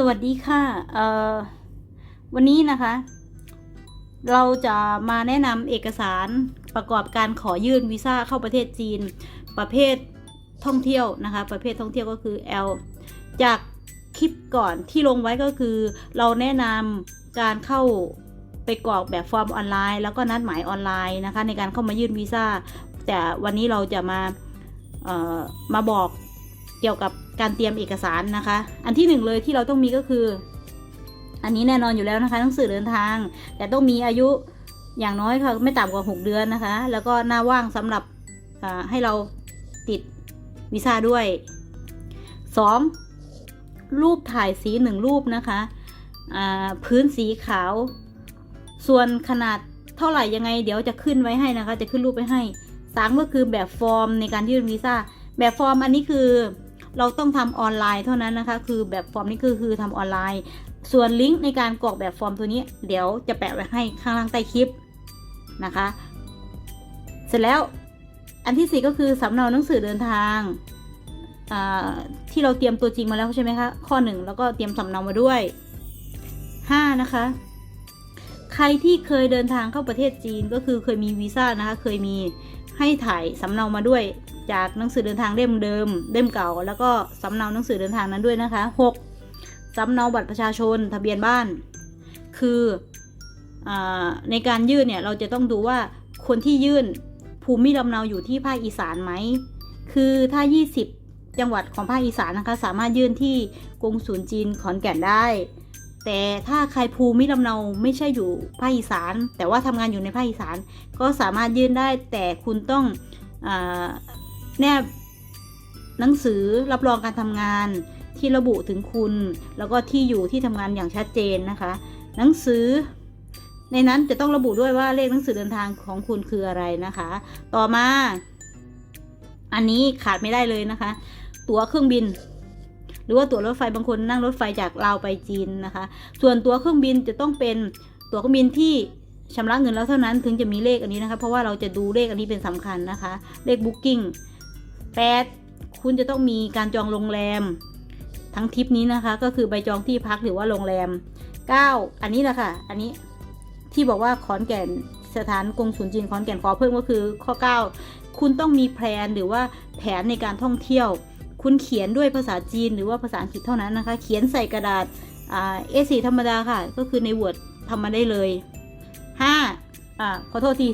สวัสดีค่ะ เอ่อ วันนี้นะคะ เราจะมาแนะนำเอกสารประกอบการขอยื่นวีซ่าเข้าประเทศจีน ประเภทท่องเที่ยวนะคะ ประเภทท่องเที่ยวก็คือ L จากคลิปก่อนที่ลงไว้ก็คือ เราแนะนำการเข้าไปกรอกแบบฟอร์มออนไลน์ แล้วก็นัดหมายออนไลน์นะคะ ในการเข้ามายื่นวีซ่า แต่วันนี้เราจะมา เอ่อ มาบอกเกี่ยวกับ การเตรียมเอกสารนะคะ อันที่หนึ่งเลยที่เราต้องมีก็คือ อันนี้แน่นอนอยู่แล้วนะคะหนังสือเดินทาง แต่ต้องมีอายุอย่างน้อยค่ะไม่ต่ำกว่า 6 เดือนนะคะ แล้วก็หน้าว่างสำหรับอ่าให้เราติดวีซ่าด้วย 2. รูปถ่ายสีหนึ่งรูปนะคะอ่าพื้นสีขาว ส่วนขนาดเท่าไหร่ยังไง เดี๋ยวจะขึ้นไว้ให้นะคะ จะขึ้นรูปไว้ให้สามก็คือแบบฟอร์มในการยื่นวีซ่าแบบฟอร์มอันนี้คือ เราต้องทำออนไลน์เท่านั้นนะคะ คือแบบฟอร์มนี้คือคือทำออนไลน์ ส่วนลิงก์ในการกรอกแบบฟอร์มตัวนี้ เดี๋ยวจะแปะไว้ให้ข้างล่างใต้คลิปนะคะ เสร็จแล้วอันที่สี่ก็คือสำเนาหนังสือเดินทางอ่าที่เราเตรียมตัวจริงมาแล้วใช่ไหมคะข้อหนึ่งแล้วก็เตรียมสำเนามาด้วยห้านะคะ ใครที่เคยเดินทางเข้าประเทศจีนก็คือเคยมีวีซ่านะคะ เคยมี ให้ถ่ายสำเนามาด้วยจากหนังสือเดินทางเล่มเดิมเล่มเก่า แล้วก็สำเนาหนังสือเดินทางนั้นด้วยนะคะหกสำเนาบัตรประชาชนทะเบียนบ้าน คืออในการยื่นเนี่ยเราจะต้องดูว่าคนที่ยื่นภูมิลำเนาอยู่ที่ภาคอีสานไหม คือถ้า 20 จังหวัดของภาคอีสานนะคะ สามารถยื่นที่กงศูนย์จีนขอนแก่นได้ แต่ถ้าใครภูมิลำเนาไม่ใช่อยู่ภาคอีสาน แต่ว่าทำงานอยู่ในภาคอีสาน ก็สามารถยื่นได้แต่คุณต้องอแนบหนังสือรับรองการทำงานที่ระบุถึงคุณ แล้วก็ที่อยู่ที่ทำงานอย่างชัดเจนนะคะ หนังสือ ในนั้นจะต้องระบุด้วยว่าเลขหนังสือเดินทางของคุณคืออะไรนะคะ ต่อมา อันนี้ขาดไม่ได้เลยนะคะ ตั๋วเครื่องบิน หรือว่าตั๋วรถไฟบางคนนั่งรถไฟจากลาวไปจีนนะคะ ส่วนตั๋วเครื่องบินจะต้องเป็นตั๋วเครื่องบินที่ชำระเงินแล้วเท่านั้นถึงจะมีเลขอันนี้นะคะ เพราะว่าเราจะดูเลขอันนี้เป็นสำคัญนะคะ เลข Booking 8คุณจะต้องมีการจองโรงแรม ทั้งทริปนี้นะคะ ก็คือใบจองที่พักหรือว่าโรงแรม 9 อันนี้แหละค่ะ อันนี้ที่บอกว่าขอนแก่นสถานกงศูนย์จีนขอนแก่นขอเพิ่มก็คือข้อ 9 คุณต้องมีแผนหรือว่าแผนในการท่องเที่ยว คุณเขียนด้วยภาษาจีนหรือว่าภาษาอังกฤษเท่านั้นนะคะ เขียนใส่กระดาษอ่า A4 ธรรมดาค่ะ ก็คือใน Word ทำมาได้เลย5อ่าขอโทษที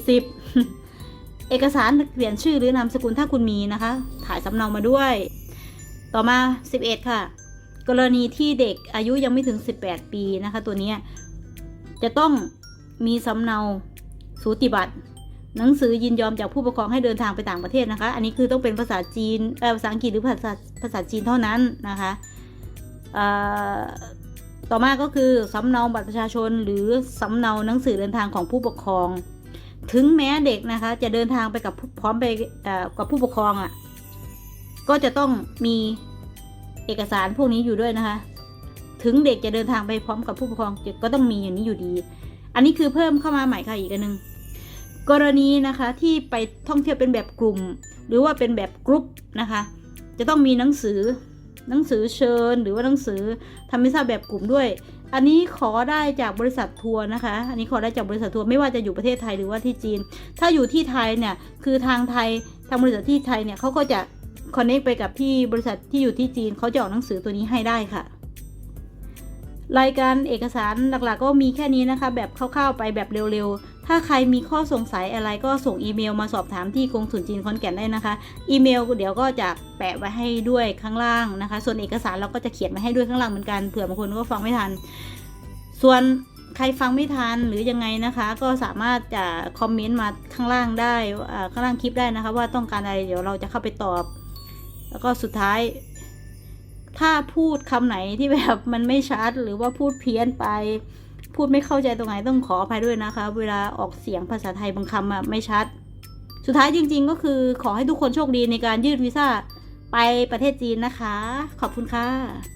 10เอกสารเปลี่ยนชื่อหรือนามสกุลถ้าคุณมีนะคะ ถ่ายสำเนามาด้วย ต่อมา 11 ค่ะ กรณีที่เด็กอายุยังไม่ถึง 18 ปีนะคะ ตัวนี้จะต้องมีสำเนาสูติบัตร หนังสือยินยอมจากผู้ปกครองให้เดินทางไปต่างประเทศนะคะ อันนี้คือต้องเป็นภาษาจีนภาษาอังกฤษหรือภาษาภาษาจีนเท่านั้นนะคะต่อมาก็คือสำเนาบัตรประชาชน หรือสำเนาหนังสือเดินทางของผู้ปกครอง ถึงแม้เด็กนะคะ จะเดินทางไปกับผู้พร้อมไปกับผู้ปกครองอะ่ะก็จะต้องมีเอกสารพวกนี้อยู่ด้วยนะคะ ถึงเด็กจะเดินทางไปพร้อมกับผู้ปกครองก็ต้องมีอย่างนี้อยู่ดี อันนี้คือเพิ่มเข้ามาใหม่ค่ะอีกอันนึง กรณีนะคะที่ไปท่องเที่ยวเป็นแบบกลุ่ม หรือว่าเป็นแบบกรุ๊ปนะคะ จะต้องมีหนังสือหนังสือเชิญ หรือว่าหนังสือทำวีซ่าแบบกลุ่มด้วย อันนี้ขอได้จากบริษัททัวร์นะคะ อันนี้ขอได้จากบริษัททัวร์ไม่ว่าจะอยู่ประเทศไทยหรือว่าที่จีน ถ้าอยู่ที่ไทยเนี่ยคือทางไทยทางบริษัทที่ไทยเนี่ยเขาก็จะคอนเน c ไปกับที่บริษัทที่อยู่ที่จีนเขาจะออกหนังสือตัวนี้ให้ได้ค่ะ รายการเอกสารหลักๆ ก็มีแค่นี้นะคะ แบบคร่าวๆไปแบบเร็วๆ ถ้าใครมีข้อสงสัยอะไรก็ส่งอีเมลมาสอบถามที่กงสุลจีนคอนแก่นได้นะคะ อีเมลเดี๋ยวก็จะแปะไว้ให้ด้วยข้างล่างนะคะ ส่วนเอกสารเราก็จะเขียนไว้ให้ด้วยข้างล่างเหมือนกันเผื่อบางคนก็ฟังไม่ทัน ส่วนใครฟังไม่ทันหรือยังไงนะคะ ก็สามารถจะคอมเมนต์มาข้างล่างได้ข้างล่างคลิปได้นะคะ ว่าต้องการอะไรเดี๋ยวเราจะเข้าไปตอบ แล้วก็สุดท้าย ถ้าพูดคำไหนที่แบบมันไม่ชัดหรือว่าพูดเพี้ยนไป พูดไม่เข้าใจตรงไหนต้องขออภัยด้วยนะคะ เวลาออกเสียงภาษาไทยบางคำอะไม่ชัด สุดท้ายจริง ๆ ก็คือขอให้ทุกคนโชคดีในการยื่นวีซ่าไปประเทศจีนนะคะ ขอบคุณค่ะ